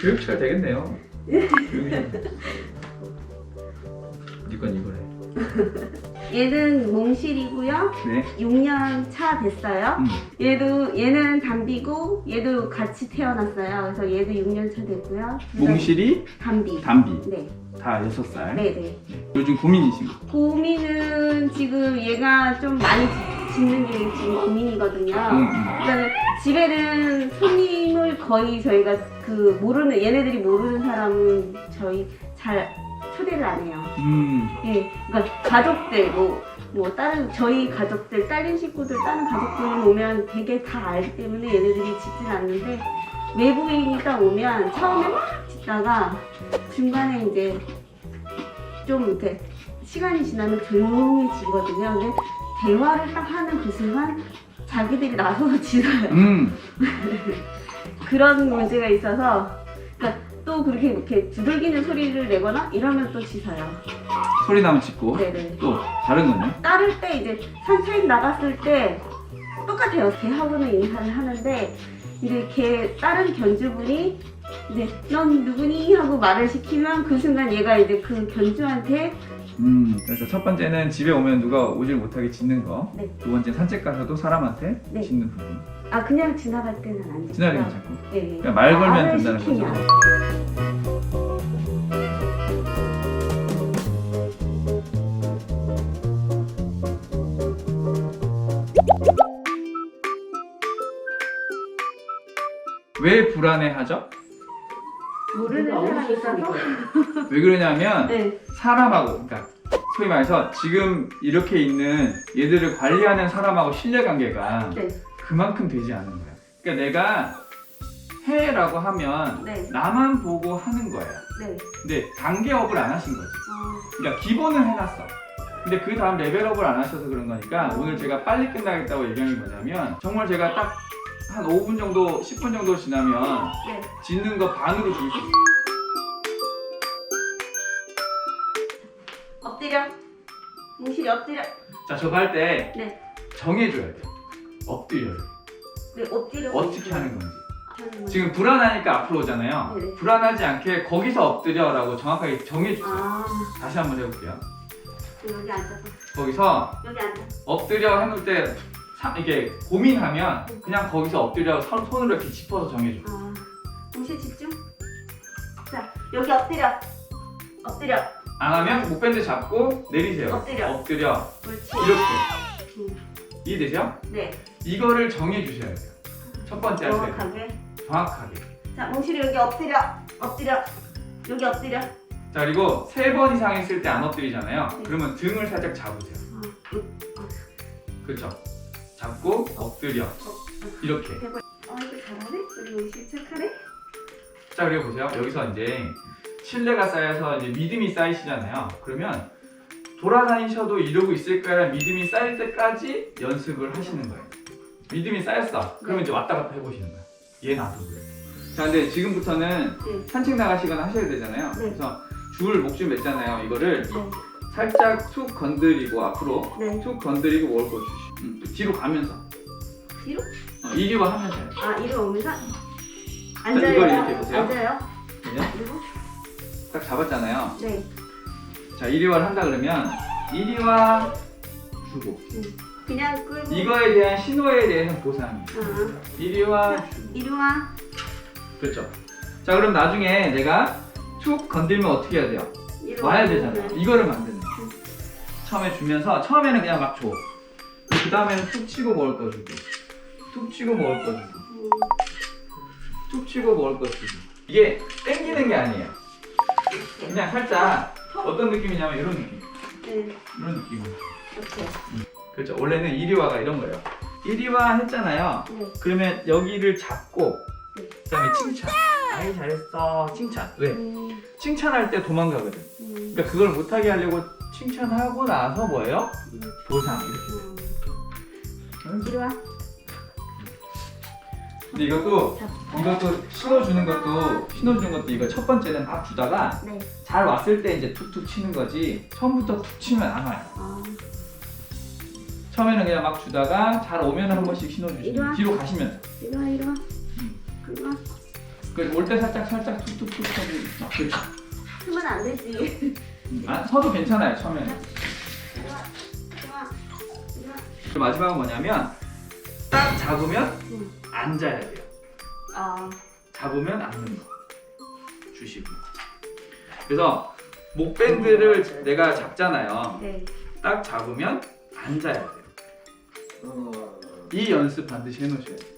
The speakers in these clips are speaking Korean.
교육 잘 되겠네요. 예. 이건 이거래. 얘는 몽실이고요. 네. 6년 차 됐어요. 음. 얘도 얘는 담비고 얘도 같이 태어났어요. 그래서 얘도 6년 차 됐고요. 몽실이, 담비. 담비 네, 다 6살. 네, 네. 요즘 고민이신 거. 고민은 지금 얘가 좀 많이 짖- 짖는 게 지금 고민이거든요. 음, 음. 그러니까 집에는 손님을 거의 저희가 그 모르는 얘네들이 모르는 사람은 저희 잘 초대를 안 해요. 음. 예, 그러니까 가족들 뭐, 뭐 다른 저희 가족들 딸린 식구들 다른 가족들 오면 되게 다 알기 때문에 얘네들이 짖진 않는데 외부인이 딱 오면 처음에 막 짖다가 중간에 이제 좀 이렇게 시간이 지나면 조용해지거든요. 근데 대화를 딱 하는 그 순간 자기들이 나서서 짖어요. 음. 그런 문제가 있어서 그러니까 또 그렇게 이렇게 두들기는 소리를 내거나 이러면 또 짖어요. 소리 나면 짖고. 네네. 또 다른 거는? 따를 때 이제 산책 나갔을 때 똑같아요. 개하고는 인사를 하는데 이제 개 다른 견주분이 이제 넌 누구니 하고 말을 시키면 그 순간 얘가 이제 그 견주한테 음. 그래서 첫 번째는 집에 오면 누가 오질 못하게 짖는 거. 네. 두 번째 산책 가서도 사람한테 네. 짖는 부분. 아 그냥 지나갈 때는 안. 지나가면 자꾸. 네. 그러니까 말 걸면 말을 된다는 시키면. 거죠. 왜 불안해하죠? 모르는 사람이 있어서 왜 그러냐면 네. 사람하고 그러니까 소위 말해서 지금 이렇게 있는 얘들을 관리하는 사람하고 신뢰관계가 네. 그만큼 되지 않은 거야. 그러니까 내가 해라고 하면 네. 나만 보고 하는 거야. 네. 근데 단계업을 안 하신 거지. 어, 그러니까 기본은 해놨어. 근데 그 다음 레벨업을 안 하셔서 그런 거니까 오늘 제가 빨리 끝나겠다고 얘기한 게 뭐냐면 정말 제가 딱 한 5분 정도, 10분 정도 지나면 네. 짓는 거 반으로 줄수 있어. 엎드려. 몽실이 엎드려. 자, 저거 할 때 네. 정해줘야 돼. 엎드려를. 네, 엎드려. 어떻게 하는 건지. 하는. 지금 불안하니까 앞으로 오잖아요. 네네. 불안하지 않게 거기서 엎드려라고 정확하게 정해주세요. 아, 다시 한번 해볼게요. 여기 앉아서. 거기서 여기 앉아. 엎드려 해놓을 때 사- 이게 고민하면 그냥 거기서 엎드려 손- 손으로 이렇게 짚어서 정해줘. 아, 동시에 집중. 자, 여기 엎드려. 엎드려. 안 하면 목밴드 잡고 내리세요. 엎드려. 엎드려. 옳지. 이렇게. 음, 이해되죠? 네. 이거를 정해주셔야 돼요. 첫 번째 할 때. 정확하게. 정확하게. 자, 몽실이 여기 엎드려. 엎드려. 여기 엎드려. 자, 그리고 세 번 이상 했을 때 안 엎드리잖아요. 네. 그러면 등을 살짝 잡으세요. 어, 음, 어, 그렇죠? 잡고 엎드려. 이렇게. 어, 이거 잘하네? 우리 몽실 착하네? 자 그리고 보세요 여기서 이제 신뢰가 쌓여서 이제 믿음이 쌓이시잖아요 그러면 돌아다니셔도 이러고 있을 거야 믿음이 쌓일 때까지 연습을 하시는 거예요 믿음이 쌓였어 그러면 이제 왔다 갔다 해보시는 거예요 얘 나도 그래 자 근데 지금부터는 네. 산책 나가시거나 하셔야 되잖아요 네. 그래서 줄 목줄 맸잖아요 이거를 네. 살짝 툭 건드리고 앞으로 네. 툭 건드리고 먹을 거 주시 음, 또 뒤로 가면서 뒤로? 어, 이리와 하면서 해요 아, 이리 오면서. 이걸 앉아요. 이렇게 보세요. 앉아요. 그죠? 그리고, 딱 잡았잖아요 네. 자 이리와를 한다 그러면 이리와 주고 그냥 끌고. 이거에 대한 신호에 대해서 보상이에요 어, 이리와 주고 이리 와. 그렇죠 자 그럼 나중에 내가 툭 건들면 어떻게 해야 돼요? 이리 와야 와. 되잖아 이거를 만드는 거야 처음에 주면서 처음에는 그냥 막 줘 그 다음에는 툭 치고 먹을 거 주고 툭 치고 먹을 거 주고 음, 툭 치고 먹을 거 주고 이게 땡기는 게 아니에요. 그냥 살짝 어떤 느낌이냐면 이런 느낌 네. 이런 느낌으로 이렇게. 그렇죠 원래는 이리와가 이런 거예요 이리와 했잖아요 네. 그러면 여기를 잡고 네. 그 다음에 칭찬. 아이 잘했어. 칭찬. 왜? 음, 칭찬할 때 도망가거든. 음, 그러니까 그걸 못하게 하려고 칭찬하고 나서 뭐예요? 음, 보상 이렇게. 음. 이리 와. 근데 이것도. 이것도 신호 주는 것도 신호 주는 것도 이거 첫 번째는 막 주다가 네. 잘 왔을 때 이제 툭툭 치는 거지 처음부터 툭 치면 안 와요. 아, 처음에는 그냥 막 주다가 잘 오면 한 번씩 이리 와. 주시면 뒤로 가시면서 이리 와, 이리 와. 음. 이리 와. 올때 살짝 살짝 툭툭툭 하고 막 그렇게. 쓰면 안 되지. 아, 서도 괜찮아요 처음에는. 좋아, 좋아. 그 마지막은 뭐냐면 딱 잡으면 응. 앉아야 돼요. 아, 잡으면 앉는 거 주시고. 그래서 목 밴드를 내가 잡잖아요. 네. 딱 잡으면 앉아야 돼요. 이 연습 반드시 해놓으셔야 돼요.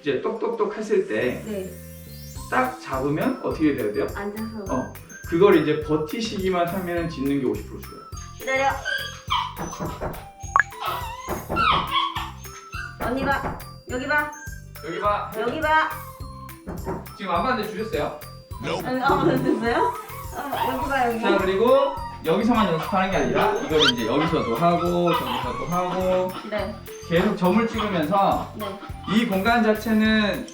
이제 똑똑똑 했을 때딱 네. 잡으면 어떻게 돼야 돼요? 앉아서. 어, 그걸 이제 버티시기만 하면 짓는 게 50% 줄어요. 기다려. 언니 봐. 여기 봐. 여기 봐. 여기 봐. 지금 안 봤는데 주셨어요. 어, 어, 됐어요? 어, 여기 봐, 여기. 자 그리고 여기서만 연습하는 게 아니라 이걸 이제 여기서도 하고 저기서도 하고 네. 계속 점을 찍으면서 네. 이 공간 자체는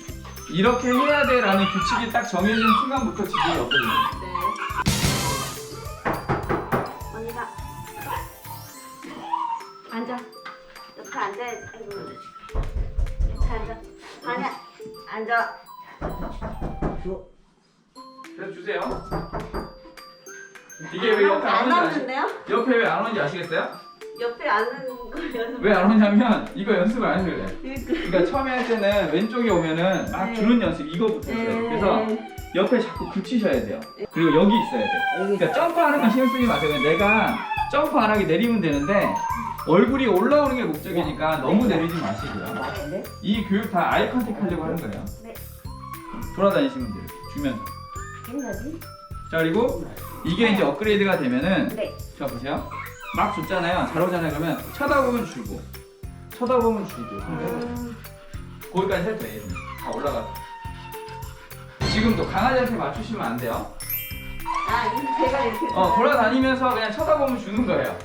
이렇게 해야 돼라는 규칙이 딱 정해진 순간부터 지금이 없거든요. 네. 언니 봐. 앉아. 옆에 앉아야지. 아이고. 앉아. 아니야. 앉아. 그래서 주세요. 이게 왜 옆에 안 안 오는지 아시? 옆에 왜 안 오는지 아시겠어요? 옆에 앉는 거 연습. 왜안 오냐면 이거 연습을 안 해서 그래요. 그러니까. 그러니까 처음에 할 때는 왼쪽에 오면은 막 네. 주는 연습 이거부터. 그래서 네. 옆에 자꾸 붙이셔야 돼요. 그리고 여기 있어야 돼요. 그러니까 점프하는 건 신경 쓰지 마세요. 그냥 내가 점프 안 하게 내리면 되는데 얼굴이 올라오는 게 목적이니까 너무 내리지 마시고요. 네. 이 교육 다 아이 컨택 하려고 하는 거예요. 네. 돌아다니시면 돼요. 주면서. 생각이? 자 그리고 이게 이제 업그레이드가 되면은 네. 자 보세요. 막 줬잖아요. 잘 오잖아요. 그러면 쳐다보면 주고 쳐다보면 주고 음, 거기까지 할 때. 다 올라가. 지금도 강아지한테 맞추시면 안 돼요. 아, 이거 제가 이렇게. 어 돌아다니면서 그냥 쳐다보면 주는 거예요.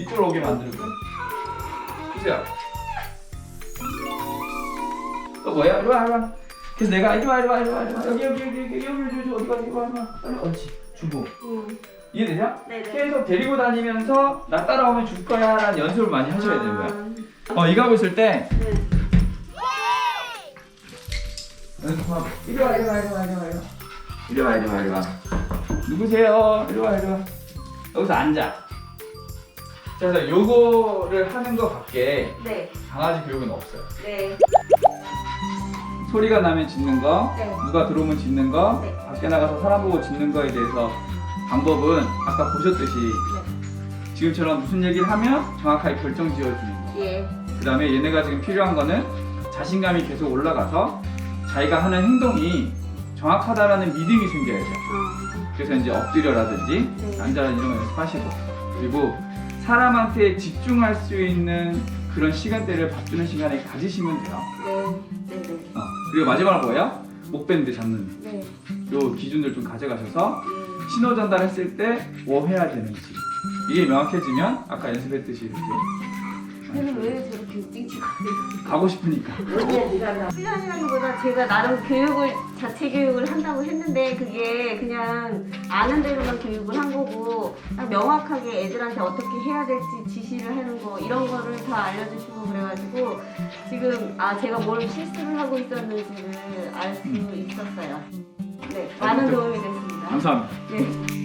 이쪽으로 오게 만들고. 주세요. 또 뭐야? 이리 와, 이리 와. 그래서 내가 이리 와, 이리 와, 이리 와, 이리 와. 여기, 여기, 여기, 여기, 여기, 여기, 여기, 어디 가, 어디 가, 어디 가. 빨리, 옳지. 주고. 음, 이해되죠? 네네. 계속 데리고 다니면서 나 따라오면 줄 거야 라는 연습을 많이 하셔야 되는 거야. 아, 어, 이거 하고 있을 때 네. 연습하고 이리 와, 이리 와, 이리 와, 이리 와, 이리 와. 이리 와, 이리 와, 이리 와. 누구세요? 이리 와, 이리 와. 여기서 앉아. 자, 그래서 요거를 하는 거 밖에 네. 강아지 교육은 없어요. 네. 소리가 나면 짖는 거, 네. 누가 들어오면 짖는 거, 네. 밖에 나가서 사람 보고 짖는 거에 대해서 방법은 아까 보셨듯이 네. 지금처럼 무슨 얘기를 하면 정확하게 결정 지어주는 거. 예. 그 다음에 얘네가 지금 필요한 거는 자신감이 계속 올라가서 자기가 하는 행동이 정확하다라는 믿음이 생겨야죠. 어, 그래서 이제 엎드려라든지 네. 앉아라든지 이런 거 연습하시고 그리고 사람한테 집중할 수 있는 그런 시간대를 봐주는 시간에 가지시면 돼요. 네. 네. 네. 어, 그리고 마지막으로 뭐예요? 목밴드 잡는 네. 요 기준들 좀 가져가셔서 예. 신호 전달했을 때 뭐 해야 되는지 이게 명확해지면 아까 연습했듯이 이렇게 근데 왜 저렇게 찡찡거리지? 가고 싶으니까 훈련이라기보다 제가 나름 교육을 자체 교육을 한다고 했는데 그게 그냥 아는 대로만 교육을 한 거고 딱 명확하게 애들한테 어떻게 해야 될지 지시를 하는 거 이런 거를 다 알려주시고 그래가지고 지금 아 제가 뭘 실수를 하고 있었는지를 알 수 있었어요. 네, 많은 도움이 됐습니다. 감사합니다. 네.